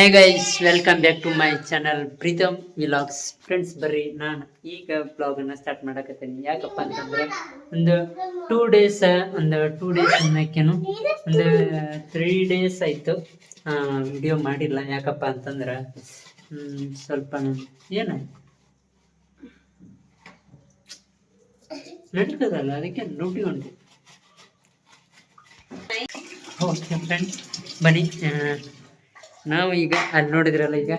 Hey guys welcome back to my channel Preetam vlogs friends ಬರ್ರಿ, ನಾನು ಈಗ ಬ್ಲಾಗನ್ನು ಸ್ಟಾರ್ಟ್ ಮಾಡಕತ್ತೀನಿ. ಯಾಕಪ್ಪ ಅಂತಂದ್ರೆ, ಒಂದು ಟೂ ಡೇಸ್ ಒಂದು ಟೂ ಡೇಸ್ ಅನ್ನೋಕ್ಕೇನು ಒಂದು ತ್ರೀ ಡೇಸ್ ಆಯಿತು ವಿಡಿಯೋ ಮಾಡಿಲ್ಲ. ಯಾಕಪ್ಪ ಅಂತಂದ್ರೆ ಸ್ವಲ್ಪ ಏನು ನಡೀತದಲ್ಲ ಅದಕ್ಕೆ ಡ್ಯೂಟಿ ಓಕೆ ಫ್ರೆಂಡ್ಸ್ ಬನ್ನಿ ನಾವು ಈಗ ಅಲ್ಲಿ ನೋಡಿದ್ರಲ್ಲ ಈಗ?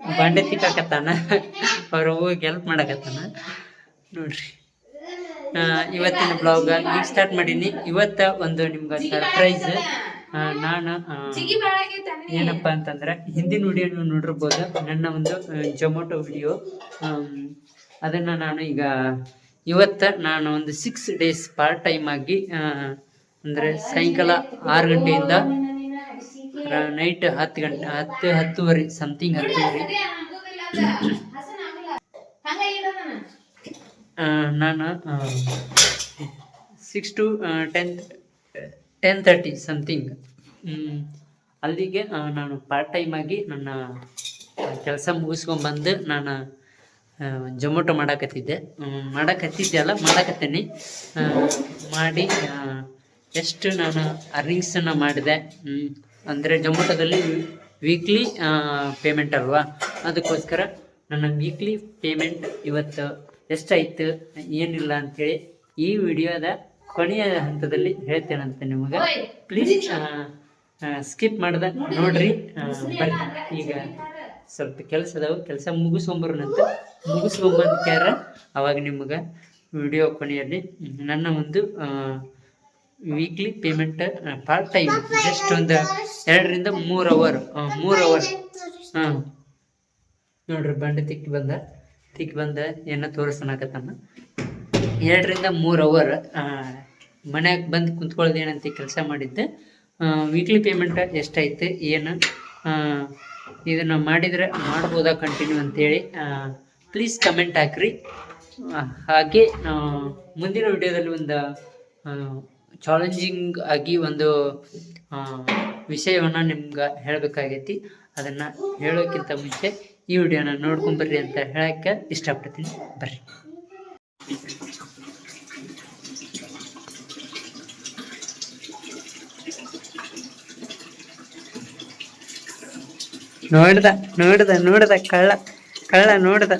ಬಂಡೆ ತಿಕ್ಕಾಕತ್ತಾನ? ಅವ್ರ ಹೋಗಿ ಹೆಲ್ಪ್ ಮಾಡಕತ್ತಾನ? ನೋಡ್ರಿ. ಆ, ಇವತ್ತಿನ ಬ್ಲಾಗ್ ಈಗ ಸ್ಟಾರ್ಟ್ ಮಾಡೀನಿ. ಇವತ್ತ ಒಂದು ನಿಮ್ಗೆ ಸರ್ಪ್ರೈಸ್ ನಾನು ಏನಪ್ಪ ಅಂತಂದ್ರೆ ಹಿಂದಿನ ವಿಡಿಯೋ ನೀವು ನೋಡಿರ್ಬೋದು. ನನ್ನ ಒಂದು ಜೊಮೊಟೊ ವಿಡಿಯೋ ಅದನ್ನ ನಾನು ಈಗ ಇವತ್ತ ನಾನು ಒಂದು ಸಿಕ್ಸ್ ಡೇಸ್ ಪಾರ್ಟ್ ಟೈಮ್ ಆಗಿ ಅಂದ್ರೆ ಸಾಯಂಕಾಲ ಆರು ಗಂಟೆಯಿಂದ ನೈಟ್ ಹತ್ತು ಗಂಟೆ, ಹತ್ತು, ಹತ್ತುವರೆ ಸಮಥಿಂಗ್ ಹತ್ತುವರೆ. ನಾನು six to ten ten thirty something ಅಲ್ಲಿಗೆ ನಾನು ಪಾರ್ಟ್ ಟೈಮ್ ಆಗಿ ನನ್ನ ಕೆಲಸ ಮುಗಿಸ್ಕೊಂಬಂದು ನಾನು ಜೊಮೊಟೊ ಮಾಡಾಕತ್ತಿದ್ದೆ. ಮಾಡಾಕತ್ತಿದ್ದೆ ಅಲ್ಲ, ಮಾಡಾಕತ್ತೇನೆ. ಮಾಡಿ ಎಷ್ಟು ನಾನು ಅರ್ನಿಂಗ್ಸನ್ನು ಮಾಡಿದೆ. ಅಂದರೆ ಜೊಮೊಟೊದಲ್ಲಿ ವೀಕ್ಲಿ ಪೇಮೆಂಟ್ ಅಲ್ವಾ? ಅದಕ್ಕೋಸ್ಕರ ನನ್ನ ವೀಕ್ಲಿ ಪೇಮೆಂಟ್ ಇವತ್ತು ಎಷ್ಟಾಯಿತು ಏನಿಲ್ಲ ಅಂಥೇಳಿ ಈ ವಿಡಿಯೋದ ಕೊನೆಯ ಹಂತದಲ್ಲಿ ಹೇಳ್ತೇನಂತ ನಿಮಗೆ. ಪ್ಲೀಸ್ ಸ್ಕಿಪ್ ಮಾಡ್ದೆ. ನೋಡ್ರಿ ಈಗ ಸ್ವಲ್ಪ ಕೆಲಸ ಅದಾವ. ಕೆಲಸ ಮುಗಿಸ್ಕೊಂಬರ್ನಂತ ಮುಗಿಸ್ಕೊಂಬಂದ್ಕ್ಯಾರ ಅವಾಗ ನಿಮಗೆ ವಿಡಿಯೋ ಕೊನೆಯಲ್ಲಿ ನನ್ನ ಒಂದು weekly payment part time just ಒಂದು ಎರಡರಿಂದ ಮೂರು ಅವರ್ ಮೂರು ಅವರ್ ಹಾಂ. ನೋಡ್ರಿ, ಬಂಡೆ ತಿಕ್ಕಿ ಬಂದ ತಿಕ್ಕಿ ಬಂದ ಏನೋ ತೋರಿಸ್ತಾನಕತ್ತಾನ ಎರಡರಿಂದ ಮೂರು ಅವರ್ ಮನ್ಯಾಗ ಬಂದು ಕುಂತ್ಕೊಳ್ಳೋದು ಏನಂತ ಕೆಲಸ ಮಾಡಿದ್ದೆ. ವೀಕ್ಲಿ ಪೇಮೆಂಟ್ ಎಷ್ಟಾಯ್ತು, ಏನು ಇದನ್ನು ಮಾಡಿದರೆ ಮಾಡ್ಬೋದಾ ಕಂಟಿನ್ಯೂ ಅಂತೇಳಿ ಪ್ಲೀಸ್ ಕಮೆಂಟ್ ಹಾಕ್ರಿ. ಹಾಗೆ ಮುಂದಿನ ವಿಡಿಯೋದಲ್ಲಿ ಒಂದು ಚಾಲೆಂಜಿಂಗ್ ಆಗಿ ಒಂದು ವಿಷಯವನ್ನು ನಿಮ್ಗೆ ಹೇಳಬೇಕಾಗೈತಿ. ಅದನ್ನು ಹೇಳೋಕ್ಕಿಂತ ಮುಂಚೆ ಈ ವಿಡಿಯೋನ ನೋಡ್ಕೊಂಬರ್ರಿ ಅಂತ ಹೇಳಕ್ಕೆ ಇಷ್ಟಪಡ್ತೀನಿ. ಬರ್ರಿ. ನೋಡ್ದ ನೋಡ್ದ ನೋಡ್ದ ಕಳ್ಳ ಕಳ್ಳ ನೋಡ್ದ.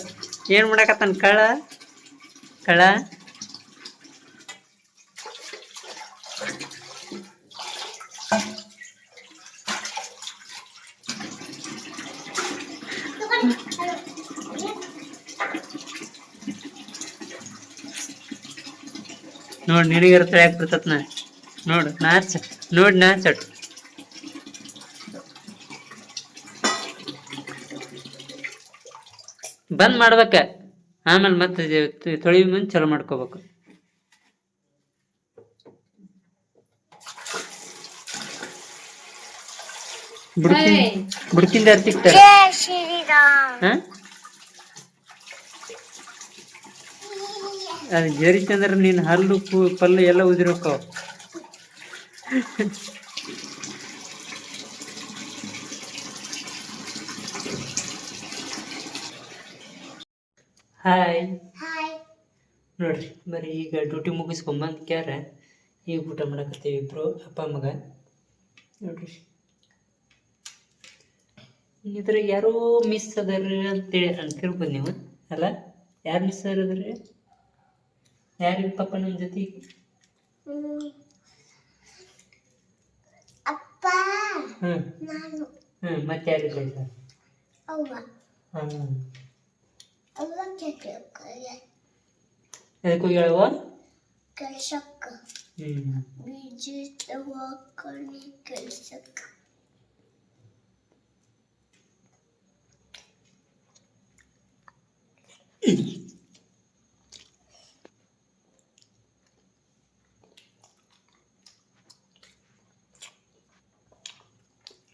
ಏನ್ ಮಾಡಕತ್ತಾನ ಕಳ್ಳ? ಕಳ್ಳ? ನೋಡ್ ನಿನಗರ ಯಾಕೆ ಬರ್ತತ್ ನಾ? ನೋಡು, ನಾಚ, ನೋಡ್ ನಾಚಟ್ ಬಂದ್ ಮಾಡ್ಬೇಕ. ಆಮೇಲೆ ಮತ್ತೆ ತೊಳಿ ಮುಂದೆ ಚಲೋ ಮಾಡ್ಕೋಬೇಕು. ಬುಡ್ಕಿನ್ ಬುಡ್ಕಿಂದ ಯಾರು ತಿಕ್ತಾರ? ಹಾ? ಅದು ಜರಿತಂದ್ರ ನೀನ್ ಹಲ್ಲು ಪಲ್ಲು ಎಲ್ಲ ಉದಿರೋಕವ್ ಹಾಯ್ ನೋಡ್ರಿ ಬರೀ ಈಗ ಡ್ಯೂಟಿ ಮುಗಿಸ್ಕೊಂಬಂದ್ ಕ್ಯಾರ ಈಗ ಊಟ ಮಾಡಕತ್ತೀವಿ ಇಬ್ರು ಅಪ್ಪ ಮಗ ನೋಡ್ರಿ. ಇದ್ರಾಗ ಯಾರೋ ಮಿಸ್ ಅದಾರ ಅಂತೇಳಿ ಅಂತಿರ್ಬೋದು ನೀವು ಅಲ್ಲ? ಯಾರು ಮಿಸ್ ಅದ್ರಿ? ಯಾರು ಪಾಪ ನಮ್ಮ ಜೊತೆ? ಅಪ್ಪ. ಹ್ಮ್. ನಾನು. ಹ್ಮ್ ಮತ್ತೆ ಯಾರಿಲ್ಲ ಇಲ್ಲ ಅವ್ವ. ಹ್ಮ್ ಅವ್ವ ಕೆಲ್ಸಕ್ಕ. ಎದಕ್ಕೆ ಹೋಗ್ಯಾಳವ ಕೆಲ್ಸಕ್ಕ. ಹ್ಮ್. ಬೀಜ ತಗೋಕಣಿ ಕೆಲ್ಸಕ್ಕ.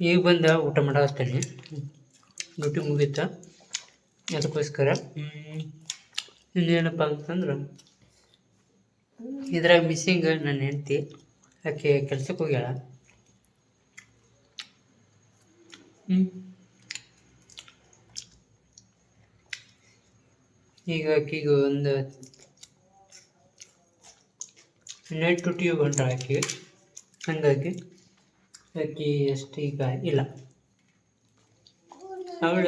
ಈಗ ಬಂದ ಊಟ ಮಾಡತ್ತೇನೆ ಡ್ಯೂಟಿ ಮುಗೀತ. ಅದಕ್ಕೋಸ್ಕರ ಇನ್ನೇನಪ್ಪ ಅಂತಂದ್ರೆ, ಇದ್ರಾಗ ಮಿಸ್ಸಿಂಗ್ ನನ್ನ ಹೆಂಡತಿ, ಆಕೆ ಕೆಲ್ಸಕ್ಕೆ ಹೋಗ್ಯಾಳ. ಹ್ಞೂ ಈಗ ಅಕ್ಕಿಗೆ ಒಂದು ನೆಟ್ ಟು ಟ್ಯೂಬ್ ಹೊಂಟ ಆಕಿ ಹಂಗಾಗಿ ಅಕ್ಕಿ ಅಷ್ಟು ಈಗ ಇಲ್ಲ. ಅವಳ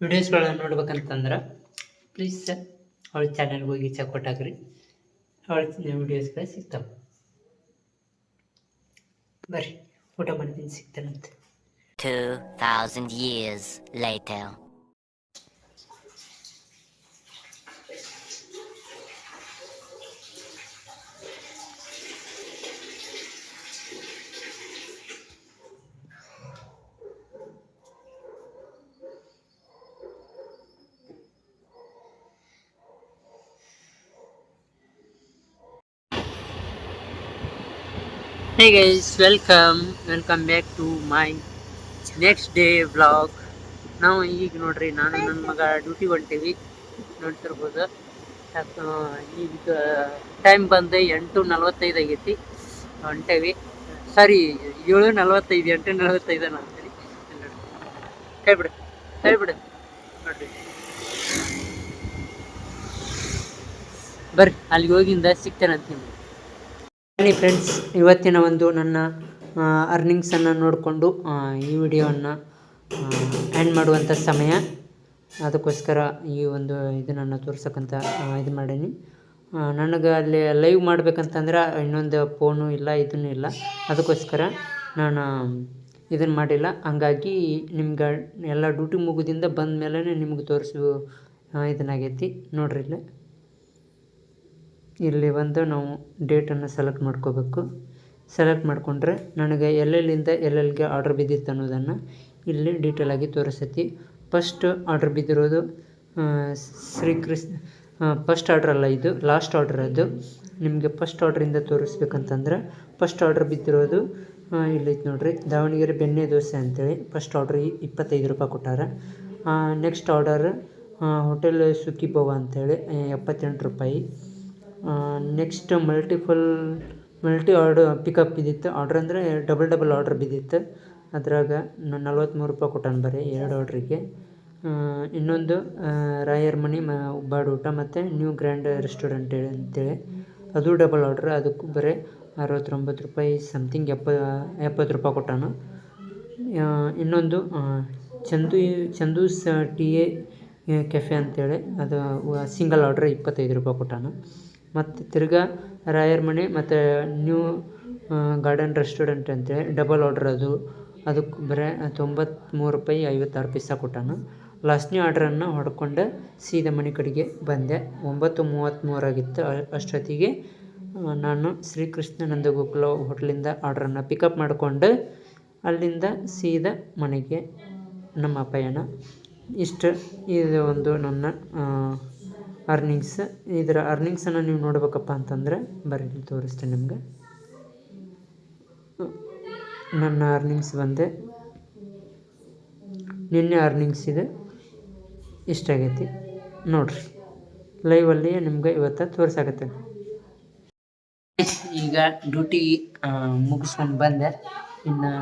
ವಿಡಿಯೋಸ್ಗಳನ್ನು ನೋಡ್ಬೇಕಂತಂದ್ರೆ ಪ್ಲೀಸ್ ಅವಳ ಚಾನಲ್ಗೆ ಹೋಗಿ ಚೆಕ್ ಕೊಟ್ಟಾಕ್ರಿ ಅವಳ ವಿಡಿಯೋಸ್ಗಳು ಸಿಗ್ತಾವೆ. ಬರ್ರಿ ಊಟ ಮಾಡ್ತೀನಿ ಸಿಗ್ತಾನಂತೆ. 2,000 years later. Hey guys, welcome, welcome back to my next day vlog ನಾವು ಈಗ ನೋಡ್ರಿ ನಾನು ನನ್ನ ಮಗ ಡ್ಯೂಟಿ ಹೊಂಟೀವಿ. ನೋಡ್ತಿರ್ಬೋದು. ಈಗ ಟೈಮ್ ಬಂದು ಎಂಟು ನಲ್ವತ್ತೈದು ಆಗೈತಿ. ಹೊಂಟೇವಿ. ಸಾರಿ ಏಳು ನಲ್ವತ್ತೈದು ಎಂಟು ನಲ್ವತ್ತೈದು ಅಂತೀನಿ ಹೇಳ್ಬಿಡು ಹೇಳ್ಬಿಡು ನೋಡ್ರಿ. ಬರ್ರಿ ಅಲ್ಲಿಗೆ ಹೋಗಿಂದ ಸಿಗ್ತೇನೆ ಅಂತೀನಿ ಬನ್ನಿ ಫ್ರೆಂಡ್ಸ್ ಇವತ್ತಿನ ಒಂದು ನನ್ನ ಅರ್ನಿಂಗ್ಸನ್ನು ನೋಡಿಕೊಂಡು ಈ ವಿಡಿಯೋವನ್ನು ಆ್ಯಂಡ್ ಮಾಡುವಂಥ ಸಮಯ. ಅದಕ್ಕೋಸ್ಕರ ಈ ಒಂದು ಇದನ್ನು ತೋರ್ಸಕ್ಕಂತ ಇದು ಮಾಡೀನಿ. ನನಗೆ ಅಲ್ಲಿ ಲೈವ್ ಮಾಡ್ಬೇಕಂತಂದ್ರೆ ಇನ್ನೊಂದು ಫೋನು ಇಲ್ಲ, ಇದನ್ನು ಇಲ್ಲ. ಅದಕ್ಕೋಸ್ಕರ ನಾನು ಇದನ್ನು ಮಾಡಿಲ್ಲ. ಹಂಗಾಗಿ ನಿಮ್ಗೆ ಎಲ್ಲ ಡ್ಯೂಟಿ ಮುಗಿದಿಂದ ಬಂದ ಮೇಲೆ ನಿಮ್ಗೆ ತೋರಿಸು ಇದನ್ನಾಗೈತಿ. ನೋಡ್ರಿ ಇಲ್ಲಿ. ಇಲ್ಲಿ ಬಂದು ನಾವು ಡೇಟನ್ನು ಸೆಲೆಕ್ಟ್ ಮಾಡ್ಕೋಬೇಕು. ಸೆಲೆಕ್ಟ್ ಮಾಡಿಕೊಂಡ್ರೆ ನನಗೆ ಎಲ್ಲೆಲ್ಲಿಂದ ಎಲ್ಲೆಲ್ಲಿಗೆ ಆರ್ಡ್ರ್ ಬಿದ್ದಿತ್ತು ಅನ್ನೋದನ್ನು ಇಲ್ಲಿ ಡೀಟೇಲಾಗಿ ತೋರಿಸ್ತೈತಿ. ಫಸ್ಟ್ ಆರ್ಡ್ರ್ ಬಿದ್ದಿರೋದು ಶ್ರೀಕೃಷ್ಣ ಫಸ್ಟ್ ಆರ್ಡ್ರ್ ಅಲ್ಲ ಇದು ಲಾಸ್ಟ್ ಆರ್ಡ್ರ್ ಅದು. ನಿಮಗೆ ಫಸ್ಟ್ ಆರ್ಡ್ರಿಂದ ತೋರಿಸ್ಬೇಕಂತಂದ್ರೆ ಫಸ್ಟ್ ಆರ್ಡ್ರ್ ಬಿದ್ದಿರೋದು ಇಲ್ಲೈತೆ ನೋಡಿರಿ, ದಾವಣಗೆರೆ ಬೆಣ್ಣೆ ದೋಸೆ ಅಂತೇಳಿ ಫಸ್ಟ್ ಆರ್ಡ್ರ್ ಇಪ್ಪತ್ತೈದು ರೂಪಾಯಿ ಕೊಟ್ಟಾರೆ. ನೆಕ್ಸ್ಟ್ ಆರ್ಡರ್ ಹೋಟೆಲ್ ಸುಖಿ ಭವ ಎಪ್ಪತ್ತೆಂಟು ರೂಪಾಯಿ. Next multiple multi order pickup ಬಿದ್ದಿತ್ತು. ಆರ್ಡ್ರ್ ಅಂದರೆ ಡಬಲ್ ಡಬಲ್ ಆರ್ಡ್ರ್ ಬಿದ್ದಿತ್ತು. ಅದ್ರಾಗ ನಲ್ವತ್ತ್ಮೂರು ರೂಪಾಯಿ ಕೊಟ್ಟಾನ ಬರೀ ಎರಡು ಆರ್ಡ್ರಿಗೆ ಇನ್ನೊಂದು ರಾಯರ್ ಮನಿ ಮ ಬಾಡ್ ಊಟ ಮತ್ತು ನ್ಯೂ ಗ್ರ್ಯಾಂಡ್ ರೆಸ್ಟೋರೆಂಟ್ ಹೇಳಿ ಅಂತೇಳಿ. ಅದು ಡಬಲ್ ಆರ್ಡ್ರ್ ಅದಕ್ಕೂ ಬರೀ ಅರವತ್ತೊಂಬತ್ತು ರೂಪಾಯಿ ಸಮಥಿಂಗ್ ಎಪ್ಪ, ಎಪ್ಪತ್ತು ರೂಪಾಯಿ ಕೊಟ್ಟಾನು. ಇನ್ನೊಂದು Chandu Chandu's T A cafe ಅಂತೇಳಿ. ಅದು ಸಿಂಗಲ್ ಆರ್ಡ್ರ್ ಇಪ್ಪತ್ತೈದು ರೂಪಾಯಿ ಕೊಟ್ಟಾನು. ಮತ್ತು ತಿರ್ಗಾ ರಾಯರ್ ಮನೆ ಮತ್ತು ನ್ಯೂ ಗಾರ್ಡನ್ ರೆಸ್ಟೋರೆಂಟ್ ಅಂತೇಳಿ ಡಬಲ್ ಆರ್ಡ್ರ್ ಅದು. ಅದಕ್ಕೆ ಬರೀ ತೊಂಬತ್ತ್ಮೂರು ರೂಪಾಯಿ ಐವತ್ತಾರು ಪೈಸ ಕೊಟ್ಟಾನ. ಲಾಸ್ಟ್ನೇ ಆರ್ಡ್ರನ್ನು ಹೊಡ್ಕೊಂಡು ಸೀದಾ ಮನೆ ಕಡೆಗೆ ಬಂದೆ. ಒಂಬತ್ತು ಮೂವತ್ತ್ಮೂರು ಆಗಿತ್ತು ಅಷ್ಟೊತ್ತಿಗೆ ನಾನು ಶ್ರೀಕೃಷ್ಣ ನಂದಗೋಕುಲ ಹೋಟ್ಲಿಂದ ಆರ್ಡ್ರನ್ನು ಪಿಕಪ್ ಮಾಡಿಕೊಂಡು ಅಲ್ಲಿಂದ ಸೀದಾ ಮನೆಗೆ ನಮ್ಮ ಪಯಣ ಇಷ್ಟು, ಇದು ಒಂದು ನನ್ನ ಅರ್ನಿಂಗ್ಸ್ ಇದರ ಅರ್ನಿಂಗ್ಸನ್ನು ನೀವು ನೋಡ್ಬೇಕಪ್ಪ ಅಂತಂದರೆ, ಬರ್ರಿ ತೋರಿಸ್ತೀನಿ ನಿಮ್ಗೆ. ನನ್ನ ಅರ್ನಿಂಗ್ಸ್ ಬಂದೆ. ನಿನ್ನೆ ಅರ್ನಿಂಗ್ಸ್ ಇದೆ. ಇಷ್ಟಾಗೈತಿ ನೋಡ್ರಿ. ಲೈವಲ್ಲಿ ನಿಮ್ಗೆ ಇವತ್ತು ತೋರಿಸಾಗತ್ತೆ. ಈಗ ಡ್ಯೂಟಿ ಮುಗಿಸ್ಕೊಂಡು ಬಂದೆ. ಇನ್ನು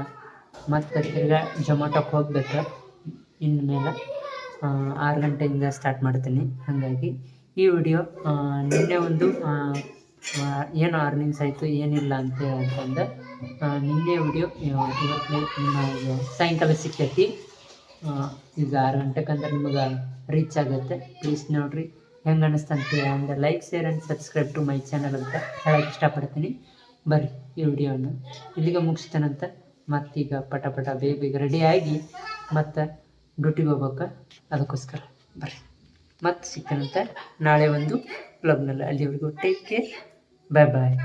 ಮತ್ತೆ ತಿರ್ಗಾ ಜೊಮ್ಯಾಟೋಕ್ಕೆ ಹೋಗ್ಬೇಕು. ಇನ್ನು ಮೇಲೆ ಆರು ಗಂಟೆಯಿಂದ ಸ್ಟಾರ್ಟ್ ಮಾಡ್ತೀನಿ. ಹಾಗಾಗಿ ಈ ವಿಡಿಯೋ ನಿನ್ನೆ ಒಂದು ಏನು ಅರ್ನಿಂಗ್ಸ್ ಆಯಿತು ಏನಿಲ್ಲ ಅಂತ ಅಂತಂದು ಆ, ನಿನ್ನೆ ವಿಡಿಯೋ ಇವತ್ತು ಸಾಯಂಕಾಲ ಸಿಕ್ಕೈತಿ ಈಗ ಆರು ಗಂಟೆಗಂದ್ರೆ ನಿಮಗೆ ರೀಚ್ ಆಗುತ್ತೆ. ಪ್ಲೀಸ್ ನೋಡಿರಿ. ಹೆಂಗೆ ಅನ್ನಿಸ್ತಂತೆ ಅಂದರೆ like share and subscribe to my channel ಅಂತ ಹೇಳೋಕ್ಕೆ ಇಷ್ಟಪಡ್ತೀನಿ. ಬರ್ರಿ ಈ ವಿಡಿಯೋನ. ಇಲ್ಲಿಗೆ ಮುಗಿಸ್ತಾನಂತ ಮತ್ತೀಗ ಪಟ ಪಟ ಬೇಗ ಬೇಗ ರೆಡಿಯಾಗಿ ಮತ್ತು ಡ್ಯೂಟಿಗೆ ಹೋಗ್ಬೇಕು. ಅದಕ್ಕೋಸ್ಕರ ಬರ್ರಿ. ಮತ್ತೆ ಸಿಕ್ಕಂತ ನಾಳೆ ಒಂದು ಬ್ಲಾಗ್ನಲ್ಲಿ ಅಲ್ಲಿವರೆಗೂ ಟೇಕ್ ಕೇರ್ ಬಾಯ್ ಬಾಯ್